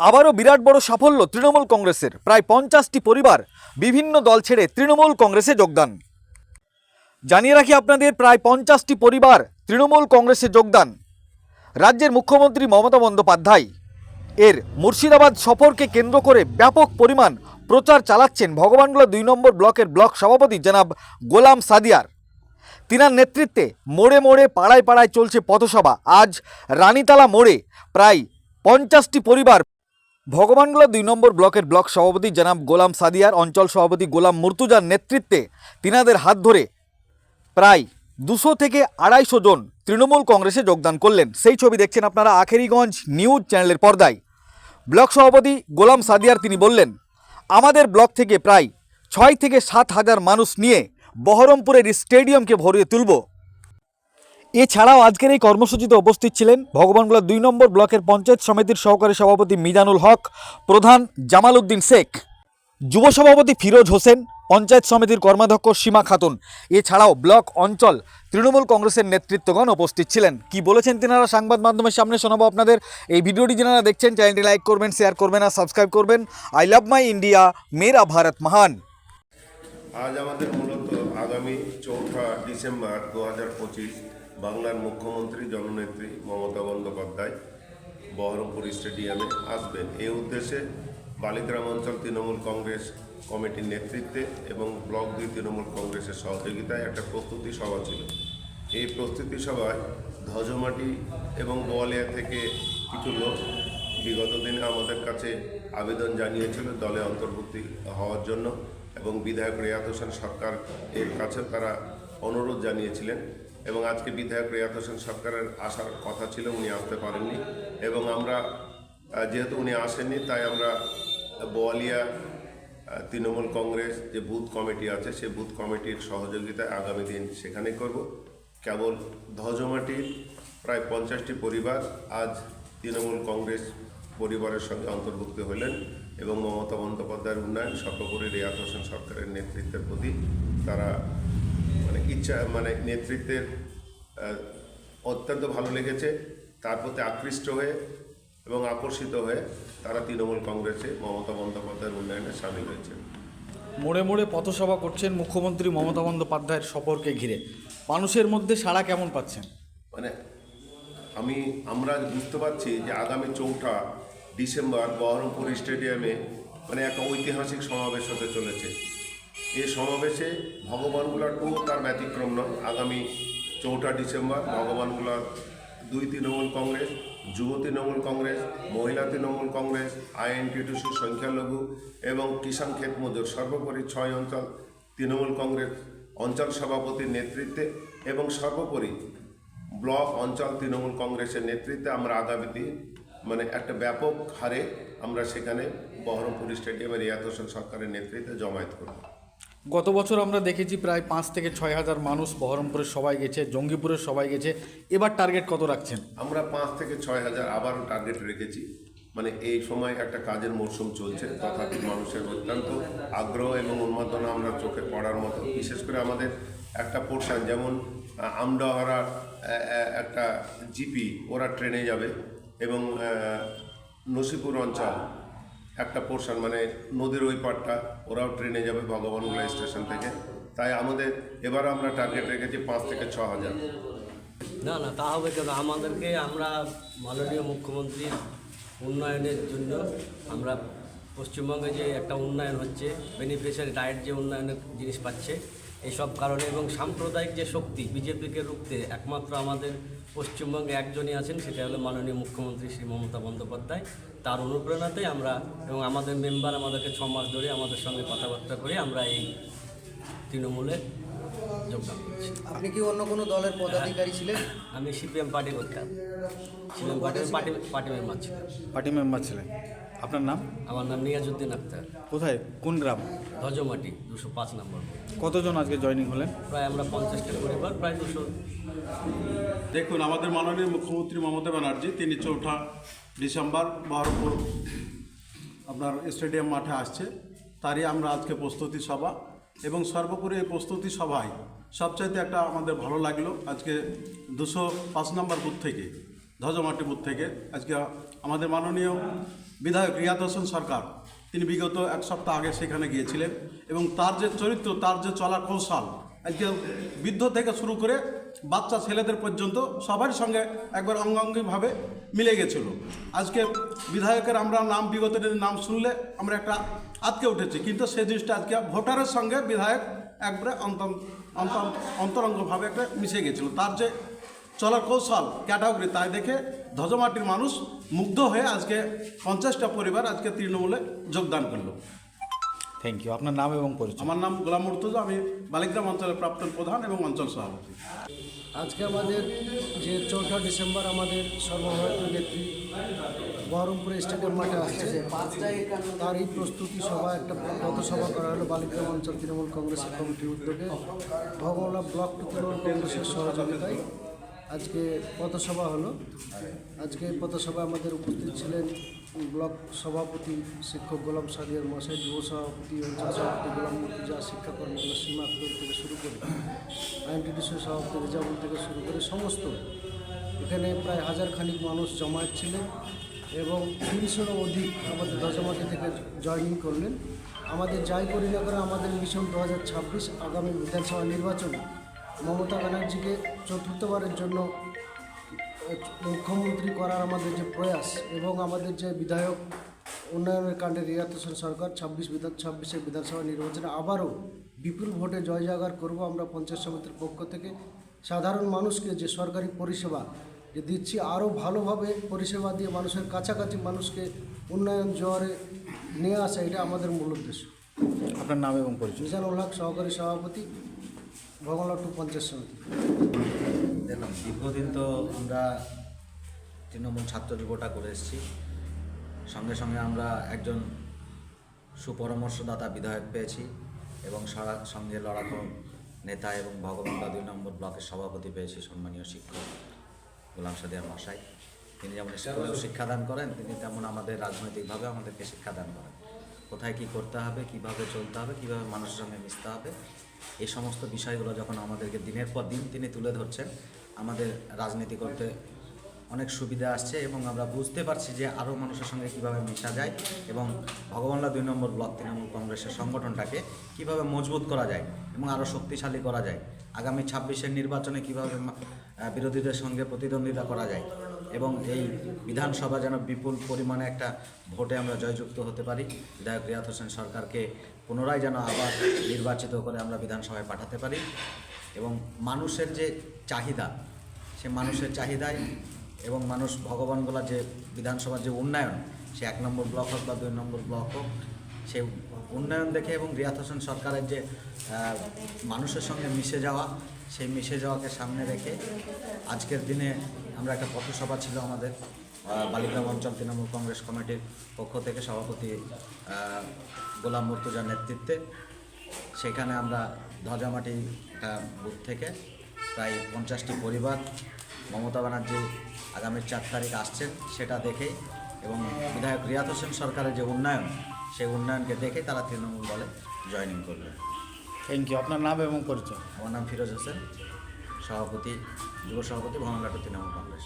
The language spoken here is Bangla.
আবারও বিরাট বড় সাফল্য তৃণমূল কংগ্রেসের। প্রায় পঞ্চাশটি পরিবার বিভিন্ন দল ছেড়ে তৃণমূল কংগ্রেসে যোগদান। জানিয়ে রাখি আপনাদের, প্রায় পঞ্চাশটি পরিবার তৃণমূল কংগ্রেসে যোগদান। রাজ্যের মুখ্যমন্ত্রী মমতা বন্দ্যোপাধ্যায় এর মুর্শিদাবাদ সফরকে কেন্দ্র করে ব্যাপক পরিমাণ প্রচার চালাচ্ছেন ভগবানগোলা দুই নম্বর ব্লকের ব্লক সভাপতি জনাব গোলাম সাদিয়ার। তিনার নেতৃত্বে মোড়ে মোড়ে, পাড়ায় পাড়ায় চলছে পথসভা। আজ রানীতলা মোড়ে প্রায় পঞ্চাশটি পরিবার ভগবানগোলা দুই নম্বর ব্লকের ব্লক সভাপতি জনাব গোলাম সাদিয়ার অঞ্চল সভাপতি গোলাম মুর্তুজার নেতৃত্বে তিনাদের হাত ধরে প্রায় দুশো থেকে আড়াইশো জন তৃণমূল কংগ্রেসে যোগদান করলেন। সেই ছবি দেখছেন আপনারা আখেরিগঞ্জ নিউজ চ্যানেলের পর্দায়। ব্লক সভাপতি গোলাম সাদিয়ার তিনি বললেন, আমাদের ব্লক থেকে প্রায় ছয় থেকে সাত হাজার মানুষ নিয়ে বহরমপুরের স্টেডিয়ামকে ভরিয়ে তুলব। এছাড়াও আজকের এই কর্মসূচিতে উপস্থিত ছিলেন ভগবানগোলা দুই নম্বর ব্লকের পঞ্চায়েত সমিতির সহকারী সভাপতি মিজানুল হক, প্রধান জামাল উদ্দিন শেখ, যুব সভাপতি ফিরোজ হোসেন, পঞ্চায়েত সমিতির কর্মাধ্যক্ষ সীমা খাতুন। এছাড়াও ব্লক অঞ্চল তৃণমূল কংগ্রেসের নেতৃত্বগণ উপস্থিত ছিলেন। কি বলেছেন তেনারা? সংবাদ মাধ্যমের সামনে শোনাবো আপনাদের। এই ভিডিওটি যারা দেখছেন, চ্যানেলটি লাইক করবেন, শেয়ার করবেন আর সাবস্ক্রাইব করবেন। আই লাভ মাই ইন্ডিয়া, মেরা ভারত মহান। আজ আমাদের মূলত আগামী চৌঠা ডিসেম্বর দু হাজার পঁচিশ বাংলার মুখ্যমন্ত্রী জননেত্রী মমতা বন্দ্যোপাধ্যায় বহরমপুর স্টেডিয়ামে আসবেন। এই উদ্দেশ্যে বালিগ্রাম অঞ্চল তৃণমূল কংগ্রেস কমিটির নেতৃত্বে এবং ব্লক দুই তৃণমূল কংগ্রেসের সহযোগিতায় একটা প্রস্তুতি সভা ছিল। এই প্রস্তুতি সভায় ধ্বজমাটি এবং গোয়ালিয়া থেকে কিছু লোক বিগত দিনে আমাদের কাছে আবেদন জানিয়েছিল দলে অন্তর্ভুক্তি হওয়ার জন্য এবং বিধায়ক রেয়াত হোসেন সরকার এর কাছে তারা অনুরোধ জানিয়েছিলেন। এবং আজকে বিধায়ক রেয়াত হোসেন সরকারের আসার কথা ছিল, উনি আসতে পারেননি। এবং আমরা যেহেতু উনি আসেননি, তাই আমরা বোয়ালিয়া তৃণমূল কংগ্রেস যে বুথ কমিটি আছে সেই বুথ কমিটির সহযোগিতায় আগামী দিন সেখানে করব। কেবল ধজমাটির প্রায় পঞ্চাশটি পরিবার আজ তৃণমূল কংগ্রেস পরিবারের সঙ্গে অন্তর্ভুক্ত হলেন এবং মমতা বন্দ্যোপাধ্যায়ের উন্নয়ন, সর্বোপরি রেয়াত হোসেন সরকারের নেতৃত্বের প্রতি তারা মানে ইচ্ছা মানে নেতৃত্বের অত্যন্ত ভালো লেগেছে। তার প্রতি আকৃষ্ট হয়ে এবং আকর্ষিত হয়ে তারা তৃণমূল কংগ্রেসে মমতা বন্দ্যোপাধ্যায়ের উন্নয়নে সামিল হয়েছে। মোড়ে মোড়ে পথসভা করছেন মুখ্যমন্ত্রী মমতা বন্দ্যোপাধ্যায়ের সফরকে ঘিরে। মানুষের মধ্যে সাড়া কেমন পাচ্ছেন? মানে আমি আমরা বুঝতে পারছি যে আগামী চৌঠা ডিসেম্বর বহরমপুর স্টেডিয়ামে মানে একটা ঐতিহাসিক সমাবেশ হতে চলেছে। এই সমাবেশে ভগবানগুলা টু তার ব্যতিক্রম নয়। আগামী চৌঠা ডিসেম্বর ভগবানগুলা দুই তৃণমূল কংগ্রেস, যুব তৃণমূল কংগ্রেস, মহিলা তৃণমূল কংগ্রেস আইএনটিটিসি সংখ্যালঘু এবং কিষাণ ক্ষেত মজুর সর্বোপরি ছয় অঞ্চল তৃণমূল কংগ্রেস অঞ্চল সভাপতির নেতৃত্বে এবং সর্বোপরি ব্লক অঞ্চল তৃণমূল কংগ্রেসের নেতৃত্বে আমরা আগামী দিন মানে একটা ব্যাপক হারে আমরা সেখানে বহরমপুর স্টেডিয়ামে রিয়াত হোসেন সরকারের নেতৃত্বে জমায়েত করব। গত বছর আমরা দেখেছি প্রায় পাঁচ থেকে ছয় হাজার মানুষ বহরমপুরের সবাই গেছে জঙ্গিপুরের সবাই গেছে। এবার টার্গেট কত রাখছেন? আমরা পাঁচ থেকে ছয় হাজার আবারও টার্গেট রেখেছি। মানে এই সময় একটা কাজের মরশুম চলছে তথাপি মানুষের অত্যন্ত আগ্রহ এবং উন্মাদনা আমরা চোখে পড়ার মতো। বিশেষ করে আমাদের একটা পোর্শন যেমন আমডাহারার একটা জিপি, ওরা ট্রেনে যাবে এবং নসিপুর অঞ্চল একটা পোর্শন মানে নদীর ওই পাটটা ওরাও ট্রেনে যাবে ভগবানগুলা স্টেশন থেকে। তাই আমাদের, এবার আমরা টার্গেট রেখেছি পাঁচ থেকে ছ হাজার। না না, তা হবে কেন? আমাদেরকে আমরা মাননীয় মুখ্যমন্ত্রীর উন্নয়নের জন্য আমরা পশ্চিমবঙ্গে যে একটা উন্নয়ন হচ্ছে বেনিফিশিয়ারি ডায়েট যে উন্নয়নের জিনিস পাচ্ছে এইসব কারণে এবং সাম্প্রদায়িক যে শক্তি বিজেপিকে রুখতে একমাত্র আমাদের পশ্চিমবঙ্গে একজনই আছেন সেটা হলো মাননীয় মুখ্যমন্ত্রী শ্রী মমতা বন্দ্যোপাধ্যায়। তার অনুপ্রেরণাতেই আমরা এবং আমাদের মেম্বার আমাদেরকে ছ মাস ধরে আমাদের সঙ্গে কথাবার্তা করে আমরা এই তৃণমূলে যোগদান করছি। আপনি কি অন্য কোনো দলের পদাধিকারী ছিলেন? আমি সিপিএম পার্টি করতাম। সিপিএম পার্টির পার্টি পার্টি মেম্বার ছিলাম। পার্টি মেম্বার ছিলেন। আপনার নাম? আমার নাম নিয়াজুদ্দিন আক্তার। কোথায়? কোন গ্রাম? ধ্বজমাটি দুশো পাঁচ নম্বর কতজন আজকে জয়েনিং হলেন? প্রায় আমরা পঞ্চাশটা পরিবার প্রায় দুশো। দেখুন আমাদের মাননীয় মুখ্যমন্ত্রী মমতা ব্যানার্জি তিনি চৌঠা ডিসেম্বর বহরমপুর আপনার স্টেডিয়াম মাঠে আসছে। তারই আমরা আজকে প্রস্তুতি সভা এবং সর্বোপরি এই প্রস্তুতি সভায় সবচাইতে একটা আমাদের ভালো লাগল আজকে দুশো পাঁচ নম্বর বুথ থেকে ধ্বজমাটি বুথ থেকে আজকে আমাদের মাননীয় বিধায়ক রিয়াদ হোসেন সরকার, তিনি বিগত এক সপ্তাহ আগে সেখানে গিয়েছিলেন এবং তার যে চরিত্র, তার যে চলার কৌশল আজকে বৃদ্ধ থেকে শুরু করে বাচ্চা ছেলেদের পর্যন্ত সবার সঙ্গে একবার অঙ্গাঙ্গিভাবে মিলে গেছিল। আজকে বিধায়কের আমরা নাম বিগত নাম শুনলে আমরা একটা আটকে উঠেছি, কিন্তু সেই জিনিসটা আজকে ভোটারের সঙ্গে বিধায়ক একবারে অন্তর অন্তর, অন্তরঙ্গভাবে একটা মিশে গেছিল। তার যে চলার কৌশল ক্যাটাগরি তাই দেখে ধ্বজমাটির মানুষ মুগ্ধ হয়ে আজকে পঞ্চাশটা পরিবার আজকে তৃণমূলে যোগদান করল। থ্যাংক ইউ আপনার নাম এবং পরিচয়। আমার নাম গোলাম মুর্তুজা আমি বালিগ্রাম অঞ্চলের প্রাক্তন প্রধান এবং অঞ্চল সভাপতি। আজকে আমাদের যে চৌঠা ডিসেম্বর আমাদের সর্বভারতীয় নেত্রী বহরমপুরে স্টেডিয়াম মাঠে আসছে তার এই প্রস্তুতি সভা একটা পথসভা করা হলো বালিগ্রাম অঞ্চল তৃণমূল কংগ্রেসের কমিটির উদ্যোগে। ভগবানা ব্লক তৃণমূল কংগ্রেসের সহযোগিতায় আজকে পথসভা হলো। আজকে পথসভা আমাদের উপস্থিত ছিলেন ব্লক সভাপতি শিক্ষক গোলাম সাদিয়ার মশাই, যুব সভাপতি, অঞ্চল সভাপতি গোলাম মুর্তুজা, শিক্ষা সীমা আক্তার থেকে শুরু করে আইনটিডিসি সভাপতি রেজাবুল থেকে শুরু করে সমস্ত। এখানে প্রায় হাজার খানিক মানুষ জমায়েত ছিলেন এবং তিনশোরও অধিক আমাদের দশমাটি থেকে জয়েনিং করলেন। আমাদের যাই করি না করে আমাদের মিশন দু হাজার ছাব্বিশ আগামী বিধানসভা নির্বাচনে মমতা ব্যানার্জিকে চতুর্থবারের জন্য মুখ্যমন্ত্রী করার আমাদের যে প্রয়াস এবং আমাদের যে বিধায়ক উন্নয়নের কাণ্ডে রিয়াত হোসেন সরকার ছাব্বিশ বিধান ছাব্বিশের বিধানসভা নির্বাচনে আবারও বিপুল ভোটে জয় জাগার করব আমরা পঞ্চায়েত সমিতির পক্ষ থেকে। সাধারণ মানুষকে যে সরকারি পরিষেবা যে দিচ্ছি আরও ভালোভাবে পরিষেবা দিয়ে মানুষের কাছাকাছি মানুষকে উন্নয়ন জোয়ারে নিয়ে আসা এটা আমাদের মূল উদ্দেশ্য। আপনার নাম এবং পরিচয়? মিজানুল হক সহকারী সভাপতি। ভগবান টু পঞ্চায়েত সমিতি। দেখলাম দীর্ঘদিন তো আমরা তৃণমূল ছাত্র যুবটা করে এসেছি। সঙ্গে সঙ্গে আমরা একজন সুপরামর্শদাতা বিধায়ক পেয়েছি এবং সারা সঙ্গে লড়াকু নেতা এবং ভগবানদা দুই নম্বর ব্লকের সভাপতি পেয়েছি সম্মানীয় শিক্ষক গোলাম সাদিয়ার মশাই। তিনি যেমন স্কুলেও শিক্ষাদান করেন, তিনি তেমন আমাদের রাজনৈতিকভাবে আমাদেরকে শিক্ষাদান করেন। কোথায় কি করতে হবে, কীভাবে চলতে হবে, কীভাবে মানুষের সঙ্গে মিশতে হবে এই সমস্ত বিষয়গুলো যখন আমাদেরকে দিনের পর দিন তিনি তুলে ধরছেন, আমাদের রাজনীতি করতে অনেক সুবিধা আসছে এবং আমরা বুঝতে পারছি যে আরও মানুষের সঙ্গে কীভাবে মেশা যায় এবং ভগবানলা দুই নম্বর ব্লক তৃণমূল কংগ্রেসের সংগঠনটাকে কীভাবে মজবুত করা যায় এবং আরও শক্তিশালী করা যায়, আগামী ছাব্বিশের নির্বাচনে কীভাবে বিরোধীদের সঙ্গে প্রতিদ্বন্দ্বিতা করা যায় এবং এই বিধানসভা যেন বিপুল পরিমাণে একটা ভোটে আমরা জয়যুক্ত হতে পারি। বিধায়ক রিয়াদ হোসেন সরকারকে পুনরায় যেন আবার নির্বাচিত করে আমরা বিধানসভায় পাঠাতে পারি। এবং মানুষের যে চাহিদা, সে মানুষের চাহিদায় এবং মানুষ ভগবানগোলা যে বিধানসভার যে উন্নয়ন, সে এক নম্বর ব্লক হোক বা দুই নম্বর ব্লক হোক, সে উন্নয়ন দেখে এবং রিয়াত হোসেন সরকারের যে মানুষের সঙ্গে মিশে যাওয়া, সেই মিশে যাওয়াকে সামনে রেখে আজকের দিনে আমরা একটা পথসভা ছিল আমাদের। বালিগ্রাম অঞ্চল তৃণমূল কংগ্রেস কমিটির পক্ষ থেকে সভাপতি গোলাম মুর্তুজার নেতৃত্বে। সেখানে আমরা ধ্বজামাটি একটা বুথ থেকে প্রায় পঞ্চাশটি পরিবার মমতা ব্যানার্জি আগামী চার তারিখ আসছেন সেটা দেখেই এবং বিধায়ক রিয়াত হোসেন সরকারের যে উন্নয়ন সেই উন্নয়নকে দেখে তারা তৃণমূল দলে জয়েনিং করলেন। থ্যাংক ইউ আপনার নাম এবং পরিচয়? আমার নাম ফিরোজ হোসেন সভাপতি যুব সভাপতি ভবনঘাট তৃণমূল কংগ্রেস।